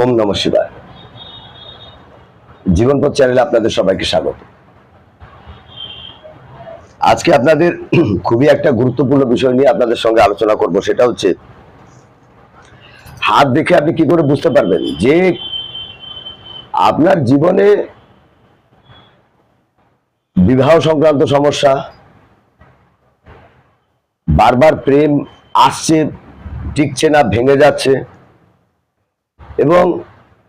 ওম নম শিবায়। জীবনপথ চ্যানেলে আপনাদের সবাইকে স্বাগত। আজকে আপনাদের খুবই একটা গুরুত্বপূর্ণ বিষয় নিয়ে আপনাদের সঙ্গে আলোচনা করব, সেটা হচ্ছে হাত দেখে আপনি কি করে বুঝতে পারবেন যে আপনার জীবনে বিবাহ সংক্রান্ত সমস্যা, বারবার প্রেম আসছে, টিকছে না, ভেঙে যাচ্ছে এবং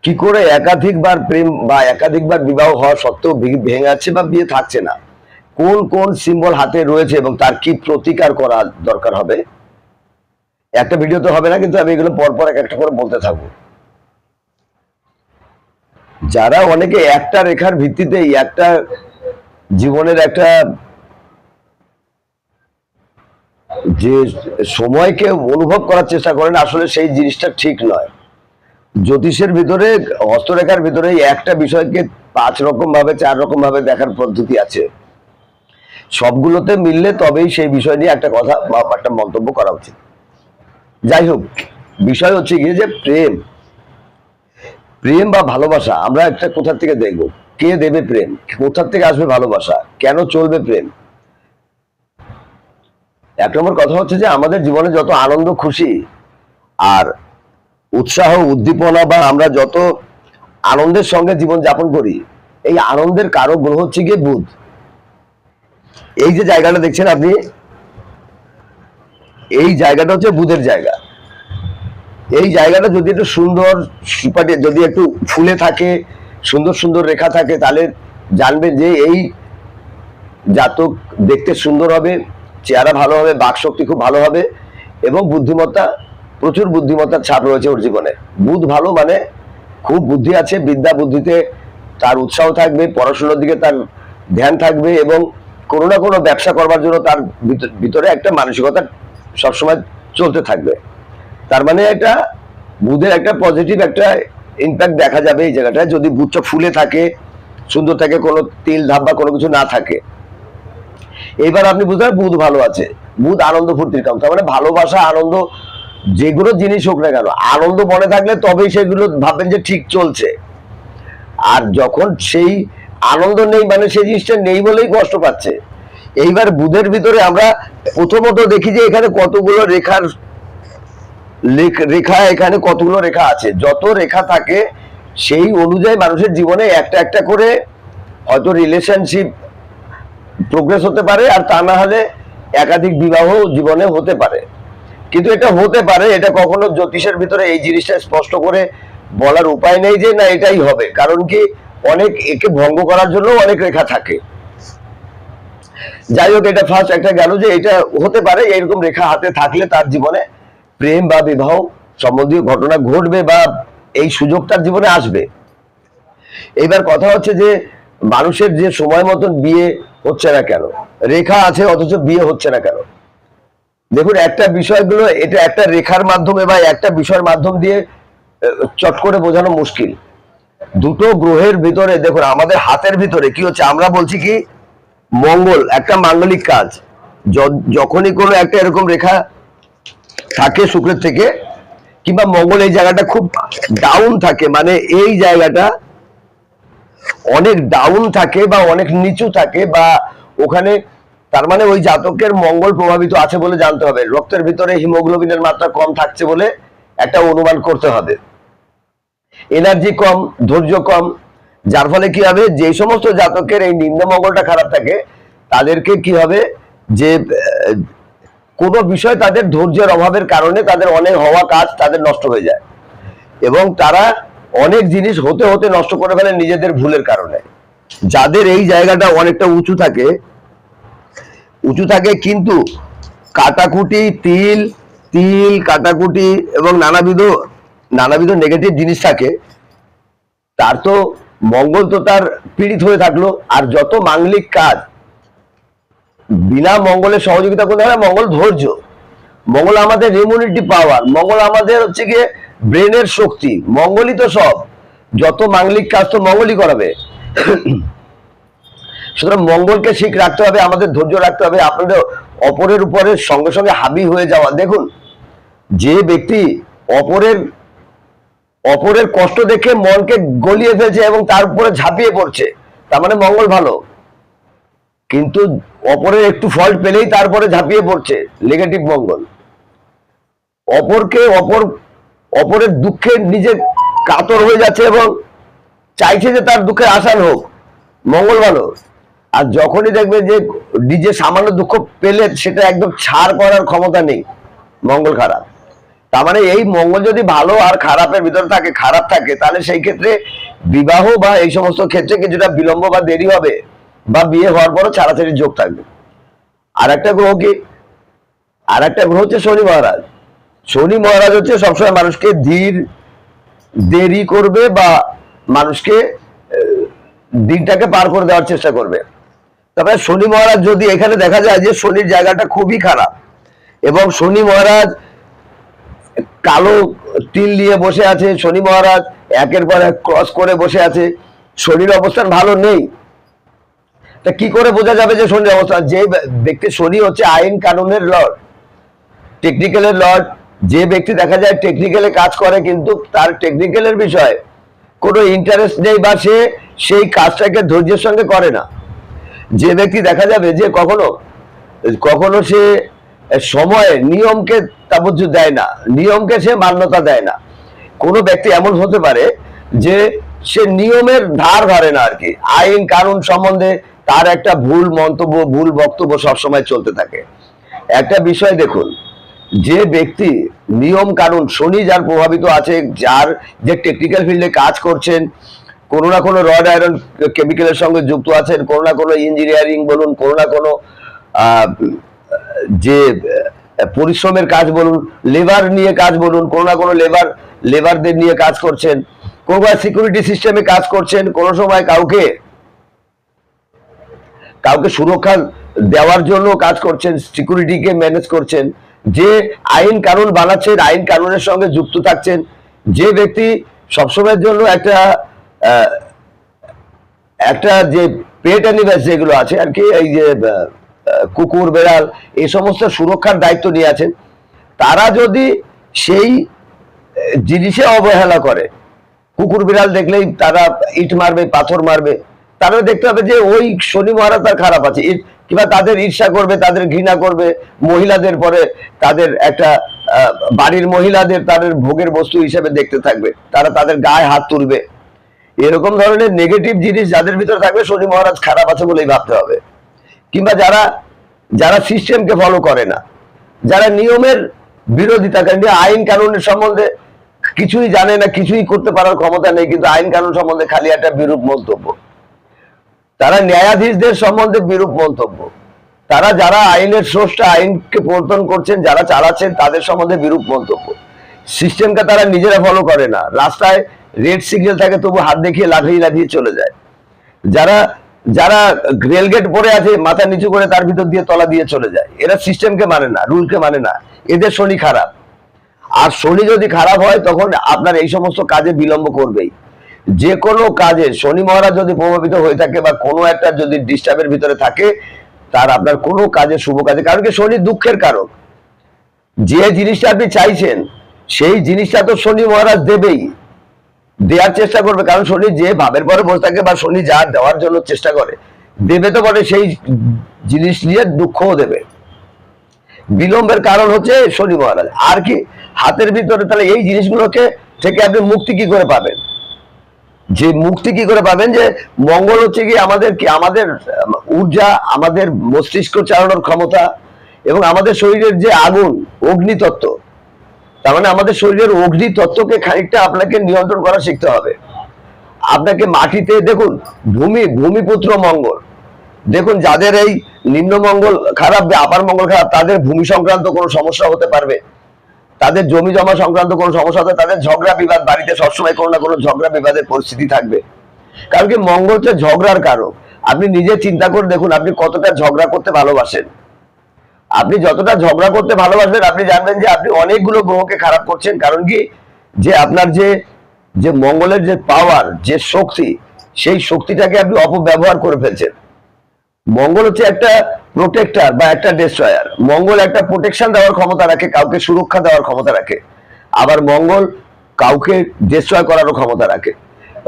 কি করে একাধিকবার প্রেম বা একাধিকবার বিবাহ হওয়া সত্ত্বেও ভে- ভেঙে যাচ্ছে বা বিয়ে থাকছে না? কোন কোন সিম্বল হাতে রয়েছে এবং তার কি প্রতিকার করা দরকার হবে? একটা ভিডিও তো হবে না, কিন্তু আমি এগুলো পরপর এক একটা করে বলতে থাকব। যারা অনেকে একটা রেখার ভিত্তিতেই একটা জীবনের একটা যে সময়কে অনুভব করার চেষ্টা করেন, আসলে সেই জিনিসটা ঠিক নয়। জ্যোতিষের ভিতরে, হস্তরেখার ভিতরে একটা বিষয়কে পাঁচ রকম ভাবে, চার রকম ভাবে দেখার পদ্ধতি আছে। সবগুলোতে মিললে তবেই সেই বিষয় নিয়ে একটা কথা বা একটা মন্তব্য করা উচিত। যাই হোক, বিষয় হচ্ছে গিয়ে যে প্রেম। প্রেম বা ভালোবাসা, আমরা একটা কোথার থেকে দেখব? কে দেবে প্রেম? কোথার থেকে আসবে ভালোবাসা? কেন চলবে প্রেম? এক নম্বর কথা হচ্ছে যে আমাদের জীবনে যত আনন্দ, খুশি আর উৎসাহ, উদ্দীপনা বা আমরা যত আনন্দের সঙ্গে জীবন যাপন করি, এই আনন্দের কারক গ্রহ হচ্ছে গিয়ে বুধ। এই যে জায়গাটা দেখছেন আপনি, এই জায়গাটা হচ্ছে বুধের জায়গা। এই জায়গাটা যদি একটু সুন্দর সুপাটে, যদি একটু ফুলে থাকে, সুন্দর সুন্দর রেখা থাকে, তাহলে জানবেন যে এই জাতক দেখতে সুন্দর হবে, চেহারা ভালো হবে বাক শক্তি খুব ভালো হবে এবং বুদ্ধিমত্তা প্রচুর বুদ্ধিমত্তার ছাপ রয়েছে ওর জীবনে। বুধ ভালো মানে খুব বুদ্ধি আছে, বিদ্যা বুদ্ধিতে তার উৎসাহ থাকবে, পড়াশোনার দিকে তার ধ্যান থাকবে এবং কোনো না কোনো ব্যবসা করবার জন্য তার ভিতরে একটা মানসিকতা সবসময় চলতে থাকবে। তার মানে একটা বুধের একটা পজিটিভ একটা ইম্প্যাক্ট দেখা যাবে এই জায়গাটায়। যদি বুধটা ফুলে থাকে, সুন্দর থাকে, কোনো তিল ধাপ বা কোনো কিছু না থাকে। এবার আপনি বুঝতে পারেন বুধ ভালো আছে, বুধ আনন্দ ফুর্তির কাম তার মানে ভালোবাসা, আনন্দ যেগুলো জিনিস হোক না কেন, আনন্দ মনে থাকলে তবেই সেগুলো ভাববেন যে ঠিক চলছে। আর যখন সেই আনন্দ নেই মানে সেই জিনিসটা নেই বলেই কষ্ট পাচ্ছে। এইবার বুধের ভিতরে আমরা প্রথমত দেখি যে এখানে কতগুলো রেখার রেখা, এখানে কতগুলো রেখা আছে। যত রেখা থাকে, সেই অনুযায়ী মানুষের জীবনে একটা একটা করে হয়তো রিলেশনশিপ প্রোগ্রেস হতে পারে, আর তা না হলে একাধিক বিবাহ জীবনে হতে পারে। কিন্তু এটা হতে পারে, এটা কখনো জ্যোতিষের ভিতরে এই জিনিসটা স্পষ্ট করে বলার উপায় নেই যে না, এটাই হবে। কারণ কি, অনেক একে ভঙ্গ করার জন্য অনেক রেখা থাকে। যাই হোক, এটা ফার্স্ট একটা গেল যে এটা হতে পারে এরকম রেখা হাতে থাকলে তার জীবনে প্রেম বা বিবাহ সম্বন্ধীয় ঘটনা ঘটবে বা এই সুযোগ তার জীবনে আসবে। এবার কথা হচ্ছে যে, মানুষের যে সময় মতন বিয়ে হচ্ছে না কেন? রেখা আছে, অথচ বিয়ে হচ্ছে না কেন? দেখুন, একটা বিষয়গুলো, এটা একটা রেখার মাধ্যমে বা একটা বিষয়ের মাধ্যম দিয়ে চট করে বোঝানো মুশকিল। দুটো গ্রহের ভিতরে, দেখুন, আমাদের হাতের ভিতরে কি হচ্ছে, আমরা বলছি কি, মঙ্গল, একটা মাঙ্গলিক কাজ। যখনই কোনো একটা এরকম রেখা থাকে শুক্রের থেকে, কিংবা মঙ্গল এই জায়গাটা খুব ডাউন থাকে মানে এই জায়গাটা অনেক ডাউন থাকে বা অনেক নিচু থাকে বা ওখানে তার মানে ওই জাতকের মঙ্গল প্রভাবিত আছে বলে জানতে হবে। রক্তের ভিতরে হিমোগ্লোবিনের মাত্রা কম থাকছে বলে একটা অনুমান করতে হবে। এনার্জি কম, ধৈর্য কম, যার ফলে কি হবে? যে সমস্ত জাতকের এই নিম্ন মঙ্গলটা খারাপ থাকে, তাদেরকে কি হবে? যে কোনো বিষয় তাদের ধৈর্যের অভাবের কারণে তাদের অনেক হওয়া কাজ তাদের নষ্ট হয়ে যায়। এবং তারা অনেক জিনিস হতে হতে নষ্ট করে ফেলে নিজেদের ভুলের কারণে। যাদের এই জায়গাটা অনেকটা উঁচু থাকে উঁচু থাকে কিন্তু কাটাকুটি, তিল তিল, কাটাকুটি এবং নানাবিধ নানাবিধ নেগেটিভ জিনিস থাকে, তার তো মঙ্গল তো তার পীড়িত হয়ে থাকল। আর যত মাঙ্গলিক কাজ, বিনা মঙ্গলের সহযোগিতা করতে হয় মঙ্গল ধৈর্য। মঙ্গল আমাদের ইমিউনিটি পাওয়ার মঙ্গল আমাদের হচ্ছে গিয়ে ব্রেনের শক্তি, মঙ্গলই তো সব। যত মাঙ্গলিক কাজ তো মঙ্গলই করাবে। সুতরাং মঙ্গলকে ঠিক রাখতে হবে, আমাদের ধৈর্য রাখতে হবে, আপনাদের অপরের উপরে সঙ্গে সঙ্গে হাবি হয়ে যাওয়া। দেখুন, যে ব্যক্তি অপরের অপরের কষ্ট দেখে মনকে গলিয়ে ফেলছে এবং তার উপরে ঝাঁপিয়ে পড়ছে, তার মানে মঙ্গল ভালো। কিন্তু অপরের একটু ফল্ট পেলেই তারপরে ঝাঁপিয়ে পড়ছে নেগেটিভ মঙ্গল। অপরকে, অপর, অপরের দুঃখে নিজে কাতর হয়ে যাচ্ছে এবং চাইছে যে তার দুঃখে আসান হোক। মঙ্গল ভালো। আর যখনই দেখবে যে নিজে সামান্য দুঃখ পেলে সেটা একদম ছাড় করার ক্ষমতা নেই মঙ্গল খারাপ। তার মানে এই মঙ্গল যদি ভালো আর খারাপের ভিতরে থাকে, খারাপ থাকে, তাহলে সেই ক্ষেত্রে বিবাহ বা এই সমস্ত ক্ষেত্রে কিছুটা বিলম্ব বা দেরি হবে বা বিয়ে হওয়ার পরও ছাড়াছাড়ির যোগ থাকবে। আর একটা গ্রহ কি? আর একটা গ্রহ হচ্ছে শনি মহারাজ। শনি মহারাজ হচ্ছে সবসময় মানুষকে ধীর, দেরি করবে বা মানুষকে দিনটাকে পার করে দেওয়ার চেষ্টা করবে। তবে শনি মহারাজ যদি এখানে দেখা যায় যে শনির জায়গাটা খুবই খারাপ, এবং শনি মহারাজ কালো তিল নিয়ে বসে আছে, শনি মহারাজ একের পর এক ক্রস করে বসে আছে, শনির অবস্থান ভালো নেই। তা কি করে বোঝা যাবে যে শনির অবস্থান যে ব্যক্তি শনি হচ্ছে আইন কানুনের লর্ড, টেকনিক্যালের লর্ড, যে ব্যক্তি দেখা যায় টেকনিক্যালে কাজ করে কিন্তু তার টেকনিক্যালের বিষয়ে কোনো ইন্টারেস্ট নেই বা সে সেই কাজটাকে ধৈর্যের সঙ্গে করে না। যে ব্যক্তি দেখা যাবে যে কখনো কখনো সে সময়ে নিয়মকে তাবজ্জু দেয় না, নিয়মকে সে মান্যতা দেয় না। কোনো ব্যক্তি এমন হতে পারে যে সে নিয়মের ধার ধরে না আর কি আইন, কানুন সম্বন্ধে তার একটা ভুল মন্তব্য, ভুল বক্তব্য সবসময় চলতে থাকে। একটা বিষয় দেখুন, যে ব্যক্তি নিয়ম, কানুন শনি যার প্রভাবিত আছে, যার যে টেকনিক্যাল ফিল্ডে কাজ করছেন কোনো না কোনো রড আয়রন কেমিক্যালের সঙ্গে যুক্ত আছেন, কোনো না কোনো ইঞ্জিনিয়ারিং বলুন, কোনো না কোনো যে পরিশ্রমের কাজ বলুন লেবার নিয়ে কাজ বলুন, কোনো না কোনো লেবার লেবারদের নিয়ে কাজ করছেন, কোনো সিকিউরিটি সিস্টেমে কাজ করছেন, কোনো সময় কাউকে কাউকে সুরক্ষা দেওয়ার জন্য কাজ করছেন সিকিউরিটিকে ম্যানেজ করছেন, যে আইন কানুন বানাচ্ছেন, আইন কানুনের সঙ্গে যুক্ত থাকছেন, যে ব্যক্তি সবসময়ের জন্য একটা একটা যে পেট অ্যানিমেলস যেগুলো আছে আর কি, এই যে কুকুর, বেড়াল এই সমস্ত সুরক্ষার দায়িত্ব নিয়ে আছেন। তারা যদি সেই জিনিসে অবহেলা করে, কুকুর, বিড়াল দেখলেই তারা ইট মারবে, পাথর মারবে তারা দেখতে হবে যে ওই শনি মহারাজ তার খারাপ আছে। ইট- কিংবা তাদের ঈর্ষা করবে, তাদের ঘৃণা করবে, মহিলাদের পরে তাদের একটা বাড়ির মহিলাদের তাদের ভোগের বস্তু হিসেবে দেখতে থাকবে। তারা তাদের গায়ে হাত তুলবে। এরকম ধরনের নেগেটিভ জিনিস যাদের ভিতরে থাকবে শনি মহারাজ খারাপ আছে বলেই ভাবতে হবে। কিংবা যারা যারা সিস্টেমকে ফলো করে না, যারা নিয়মের বিরোধিতা করে আইন কানুনের সম্বন্ধে কিছুই জানে না, কিছুই করতে পারার ক্ষমতা নেই, কিন্তু আইন কানুন সম্বন্ধে খালি একটা বিরূপ মন্তব্য। তারা ন্যায়াধীশদের সম্বন্ধে বিরূপ মন্তব্য। তারা যারা আইনের স্রষ্টা, আইনকে প্রবর্তন করছেন, যারা চালাচ্ছেন, তাদের সম্বন্ধে বিরূপ মন্তব্য। সিস্টেমকে তারা নিজেরা ফলো করে না। রাস্তায় রেড সিগন্যাল থাকে, তবু হাত দেখিয়ে লাফিয়ে লাফিয়ে চলে যায়। যারা যারা রেলগেট পরে আছে, মাথা নিচু করে তার ভিতর দিয়ে তলা দিয়ে চলে যায়। এরা সিস্টেমকে মানে না রুলকে মানে না। এদের শনি খারাপ। আর শনি যদি খারাপ হয়, তখন আপনার এই সমস্ত কাজে বিলম্ব করবেই। যে কোনো কাজে, শনি মহারাজ যদি প্রভাবিত হয়ে থাকে বা কোনো একটা যদি ডিস্টার্বের ভিতরে থাকে, তার আপনার কোনো কাজে শুভ কাজে কারণ কি, শনি দুঃখের কারণ যে জিনিসটা আপনি চাইছেন, সেই জিনিসটা তো শনি মহারাজ দেবেই। দেওয়ার চেষ্টা করবে, কারণ শনি যে ভাবের পরে বসে থাকে বা শনি যা দেওয়ার জন্য চেষ্টা করে দেবে তো বটে সেই জিনিস নিয়ে দুঃখও দেবে। বিলম্বের কারণ হচ্ছে শনি মহারাজ। আর কি, হাতের ভিতরে তাহলে এই জিনিসগুলোকে থেকে আপনি মুক্তি কি করে পাবেন? যে মুক্তি কি করে পাবেন? যে মঙ্গল হচ্ছে কি আমাদের কি, আমাদের ঊর্জা, আমাদের মস্তিষ্ক চালানোর ক্ষমতা এবং আমাদের শরীরের যে আগুন, অগ্নিতত্ত্ব তার মানে আমাদের শরীরের অগ্নি তত্ত্বকে খানিকটা আপনাকে নিয়ন্ত্রণ করা শিখতে হবে। আপনাকে মাটিতে, দেখুন, ভূমি, ভূমিপুত্র মঙ্গল। দেখুন, যাদের এই নিম্ন মঙ্গল খারাপ আপার মঙ্গল খারাপ, তাদের ভূমি সংক্রান্ত কোনো সমস্যা হতে পারবে। তাদের জমি জমা সংক্রান্ত কোনো সমস্যা হতে, তাদের ঝগড়া বিবাদ বাড়িতে সবসময় কোনো না কোনো ঝগড়া বিবাদের পরিস্থিতি থাকবে। কারণ কি, মঙ্গল হচ্ছে ঝগড়ার কারক। আপনি নিজে চিন্তা করে দেখুন, আপনি কতটা ঝগড়া করতে ভালোবাসেন। আপনি যতটা ঝগড়া করতে ভালোবাসবেন, আপনি জানবেন যে আপনি অনেকগুলো গ্রহকে খারাপ করছেন। কারণ কি? যে আপনার যে যে মঙ্গলের যে পাওয়ার যে শক্তি, সেই শক্তিটাকে আপনি অপব্যবহার করে ফেলছেন। মঙ্গল হচ্ছে একটা প্রোটেক্টর বা একটা ডেস্ট্রয়ার মঙ্গল একটা প্রোটেকশন দেওয়ার ক্ষমতা রাখে, কাউকে সুরক্ষা দেওয়ার ক্ষমতা রাখে। আবার মঙ্গল কাউকে ডিস্ট্রয় করারও ক্ষমতা রাখে।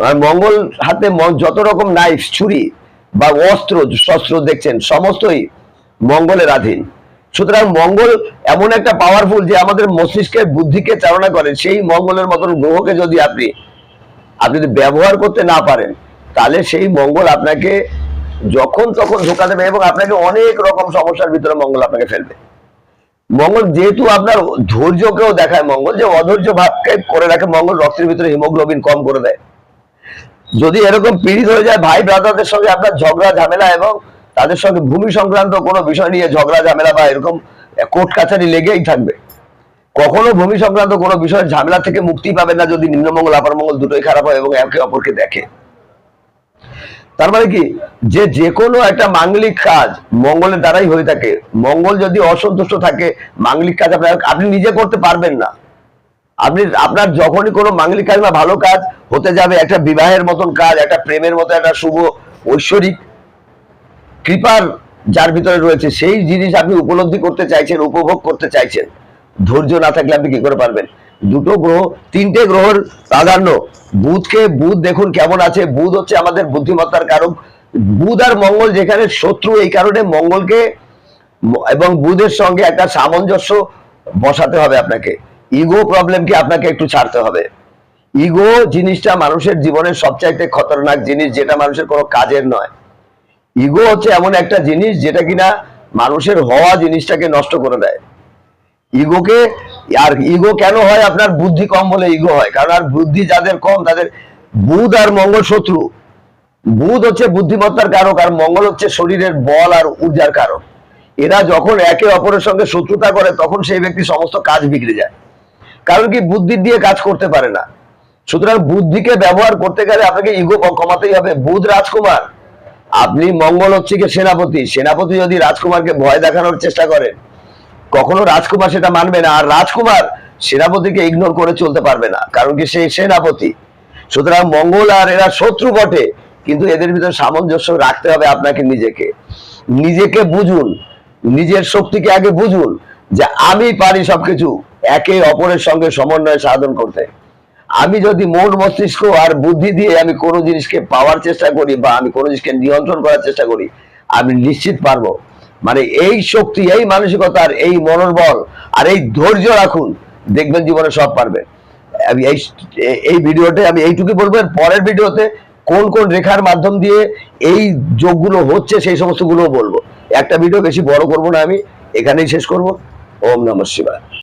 আর মঙ্গল হাতে যত রকম নাইফ ছুরি বা অস্ত্র শস্ত্র দেখছেন, সমস্তই মঙ্গলের অধীন সুতরাং মঙ্গল এমন একটা পাওয়ারফুল যে আমাদের মস্তিষ্কের বুদ্ধিকে চালনা করে, সেই মঙ্গলের মতন গ্রহকে যদি আপনি আপনি যদি ব্যবহার করতে না পারেন, তাহলে সেই মঙ্গল আপনাকে যখন তখন ধোকা দেবে এবং আপনাকে অনেক রকম সমস্যার ভিতরে মঙ্গল আপনাকে ফেলবে। মঙ্গল যেহেতু আপনার ধৈর্যকেও দেখায় মঙ্গল, যে অধৈর্য ভাবকে করে রাখে মঙ্গল, রক্তের ভিতরে হিমোগ্লোবিন কম করে দেয়। যদি এরকম পীড়িত হয়ে যায় ভাই ব্রাদারদের সঙ্গে আপনার ঝগড়া, ঝামেলা এবং তাদের সঙ্গে ভূমি সংক্রান্ত কোনো বিষয় নিয়ে ঝগড়া, ঝামেলা বা এরকম কোর্ট কাছারি লেগেই থাকবে। কখনো ভূমি সংক্রান্ত কোনো বিষয়ের ঝামেলা থেকে মুক্তি পাবেন না যদি নিম্নমঙ্গল আপার মঙ্গল দুটোই খারাপ হয় এবং একে অপরকে দেখে। তার মানে কি? যে যে কোনো একটা মাঙ্গলিক কাজ মঙ্গলের দ্বারাই হয়ে থাকে। মঙ্গল যদি অসন্তুষ্ট থাকে, মাঙ্গলিক কাজ আপনার, আপনি নিজে করতে পারবেন না। আপনি, আপনার যখনই কোনো মাঙ্গলিক কাজ বা ভালো কাজ হতে যাবে, একটা বিবাহের মতন কাজ, একটা প্রেমের মতো, একটা শুভ, ঐশ্বরিক কৃপার যার ভিতরে রয়েছে, সেই জিনিস আপনি উপলব্ধি করতে চাইছেন, উপভোগ করতে চাইছেন। ধৈর্য না থাকলে আপনি কি করে পারবেন? দুটো গ্রহ, তিনটে গ্রহর প্রাধান্য। বুধকে, বুধ দেখুন কেমন আছে। বুধ হচ্ছে আমাদের বুদ্ধিমত্তার কারক। বুধ আর মঙ্গল যেখানে শত্রু, এই কারণে মঙ্গলকে এবং বুধের সঙ্গে একটা সামঞ্জস্য বসাতে হবে আপনাকে। ইগো প্রবলেমকে আপনাকে একটু ছাড়তে হবে। ইগো জিনিসটা মানুষের জীবনের সবচাইতে খতরনাক জিনিস, যেটা মানুষের কোনো কাজের নয়। ইগো হচ্ছে এমন একটা জিনিস যেটা কিনা মানুষের হওয়া জিনিসটাকে নষ্ট করে দেয়। ইগোকে আর ইগো কেন হয়? আপনার বুদ্ধি কম বলে ইগো হয়। কারণ আর বুদ্ধি যাদের কম, তাদের বুধ আর মঙ্গল শত্রু। বুধ হচ্ছে বুদ্ধিমত্তার কারক আর মঙ্গল হচ্ছে শরীরের বল আর ঊর্জার কারক। এরা যখন একে অপরের সঙ্গে শত্রুতা করে, তখন সেই ব্যক্তি সমস্ত কাজ বিগড়ে যায়। কারণ কি? বুদ্ধি দিয়ে কাজ করতে পারে না। সুতরাং বুদ্ধিকে ব্যবহার করতে গেলে আপনাকে ইগো কমাতেই হবে। বুধ রাজকুমার। আপনি মঙ্গল হচ্ছে কি সেনাপতি। সেনাপতি যদি রাজকুমারকে ভয় দেখানোর চেষ্টা করেন কখনো রাজকুমার সেটা মানবে না। আর রাজকুমার সেনাপতিকে ইগনোর করে চলতে পারবে না, কারণ কি সেই সেনাপতি। সুতরাং মঙ্গল আর এরা শত্রু বটে, কিন্তু এদের ভিতরে সামঞ্জস্য রাখতে হবে আপনাকে নিজেকে। নিজেকে বুঝুন, নিজের শক্তিকে আগে বুঝুন যে আমি পারি সবকিছু, একে অপরের সঙ্গে সমন্বয় সাধন করতে। আমি যদি মন মস্তিষ্ক আর বুদ্ধি দিয়ে আমি কোনো জিনিসকে পাওয়ার চেষ্টা করি বা আমি কোনো জিনিসকে নিয়ন্ত্রণ করার চেষ্টা করি, আমি নিশ্চিত পারব। মানে এই শক্তি, এই মানসিকতার এই মনোবল আর এই ধৈর্য রাখুন, দেখবেন জীবনে সব পারবেন আমি এই এই ভিডিওতে আমি এইটুকুই বলব পরের ভিডিওতে কোন কোন রেখার মাধ্যম দিয়ে এই যোগগুলো হচ্ছে সেই সমস্তগুলো বলব। একটা ভিডিও বেশি বড় করব না আমি, এখানেই শেষ করব। ওম নমঃ শিবায়।